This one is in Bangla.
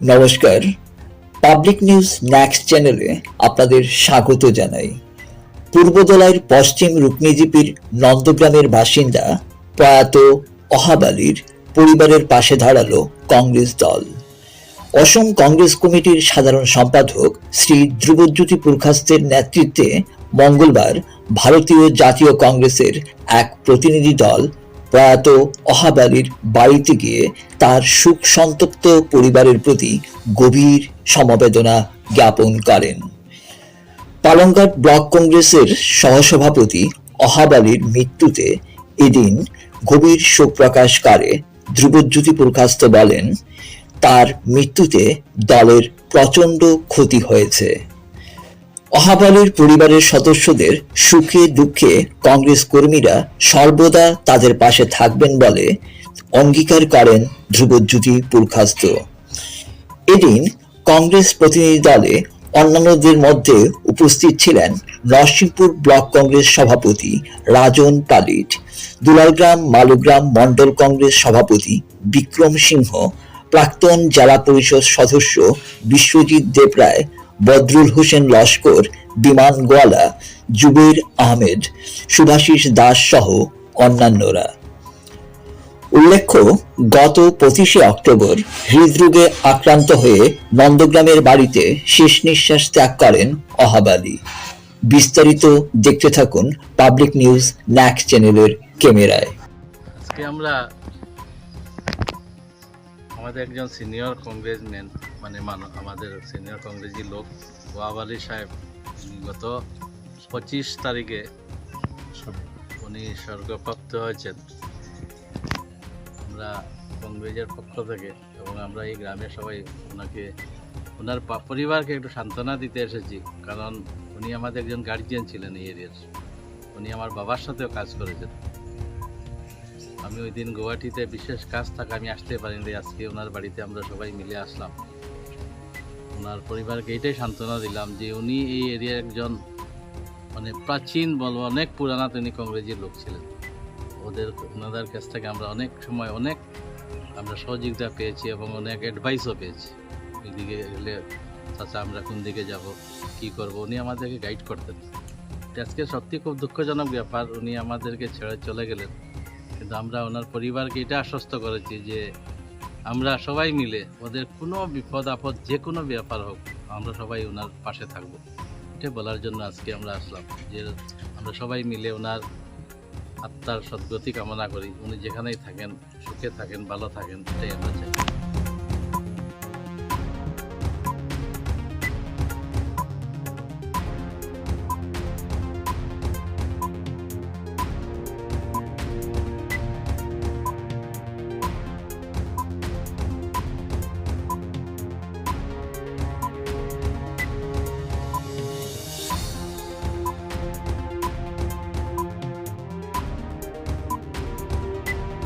নমস্কার। পাবলিক নিউজ নেক্সট চ্যানেলে আপনাদের স্বাগত জানাই। পূর্বদলার পশ্চিম রুকনিজিপির নন্দগ্রামের বাসিন্দা প্রয়াত অহাবালির পরিবারের পাশে দাঁড়াল কংগ্রেস দল। অসম কংগ্রেস কমিটির সাধারণ সম্পাদক শ্রী ধ্রুবজ্যোতি পুরখাস্তের নেতৃত্বে মঙ্গলবার ভারতীয় জাতীয় কংগ্রেসের এক প্রতিনিধি দল প্রয়াত অহাব আলীর বাড়িতে গিয়ে তার সুখ সন্তপ্ত পরিবারের প্রতি গভীর সমবেদনা জ্ঞাপন করেন। পালংঘাট ব্লক কংগ্রেসের সহসভাপতি অহাব আলীর মৃত্যুতে এদিন গভীর শোক প্রকাশ করে, ধ্রুবজ্যোতি প্রকাশত বলেন, তার মৃত্যুতে দলের প্রচণ্ড ক্ষতি হয়েছে। অহাব আলীর পরিবারের সদস্যদের সুখে দুঃখে কংগ্রেস কর্মীরা সর্বদা তাদের পাশে থাকবেন বলে অঙ্গীকার করেন ধ্রুবজ্যোতি পুরখাস্ত। এদিন কংগ্রেস প্রতিনিধি দলে অন্যান্যদের মধ্যে উপস্থিত ছিলেন নরসিংপুর ব্লক কংগ্রেস সভাপতি রাজন পালিট, দুলালগ্রাম মালুগ্রাম মণ্ডল কংগ্রেস সভাপতি বিক্রম সিংহ, প্রাক্তন জেলা পরিষদ সদস্য বিশ্বজিৎ দেবরায় বদরুল হোসেন লস্কর, বিমান গোয়ালা, জুবের আহমেদ, সুভাষিস দাস সহ অন্যান্যরা। উল্লেখ্য, গত পঁচিশে অক্টোবর হৃদরোগে আক্রান্ত হয়ে নন্দগ্রামের বাড়িতে শেষ নিঃশ্বাস ত্যাগ করেন অহাবালি বিস্তারিত দেখতে থাকুন পাবলিক নিউজ ন্যাক চ্যানেলের ক্যামেরায়। আজকে আমরা আমাদের একজন সিনিয়র কংগ্রেসম্যান মানে মানো, আমাদের সিনিয়র কংগ্রেসি লোক, ওয়াব আলী সাহেব গত পঁচিশ তারিখে উনি স্বর্গপ্রাপ্ত হয়েছেন। আমরা কংগ্রেসের পক্ষ থেকে এবং আমরা এই গ্রামের সবাই ওনাকে, ওনার পরিবারকে একটু সান্ত্বনা দিতে এসেছি। কারণ উনি আমাদের একজন গার্জিয়ান ছিলেন এই এরিয়ার। উনি আমার বাবার সাথেও কাজ করেছেন। আমি ওই দিন গুয়াহাটিতে বিশেষ কাজ থাকা, আমি আসতে পারিনি আজকে। ওনার বাড়িতে আমরা সবাই মিলে আসলাম। ওনার পরিবারকে এটাই সান্ত্বনা দিলাম যে উনি এই এরিয়ার একজন মানে প্রাচীন বলব, অনেক পুরানা তিনি কংগ্রেসের লোক ছিলেন। ওদের, ওনাদের কাছ থেকে আমরা অনেক সময় অনেক আমরা সহযোগিতা পেয়েছি এবং অনেক অ্যাডভাইসও পেয়েছি। ওইদিকে গেলে চাচা, আমরা কোন দিকে যাব? কি করব? উনি আমাদেরকে গাইড করতেন। আজকে সত্যি খুব দুঃখজনক ব্যাপার। উনি আমাদেরকে ছেড়ে চলে গেলেন। কিন্তু আমরা ওনার পরিবারকে এটা আশ্বস্ত করেছি যে আমরা সবাই মিলে ওদের কোনো বিপদ আপদ যে কোনো ব্যাপার হোক, আমরা সবাই ওনার পাশে থাকব। এটা বলার জন্য আজকে আমরা আসলাম যে আমরা সবাই মিলে ওনার আত্মার সদ্গতি কামনা করি। উনি যেখানেই থাকেন, সুখে থাকেন, ভালো থাকেন, এটাই আমরা চাই।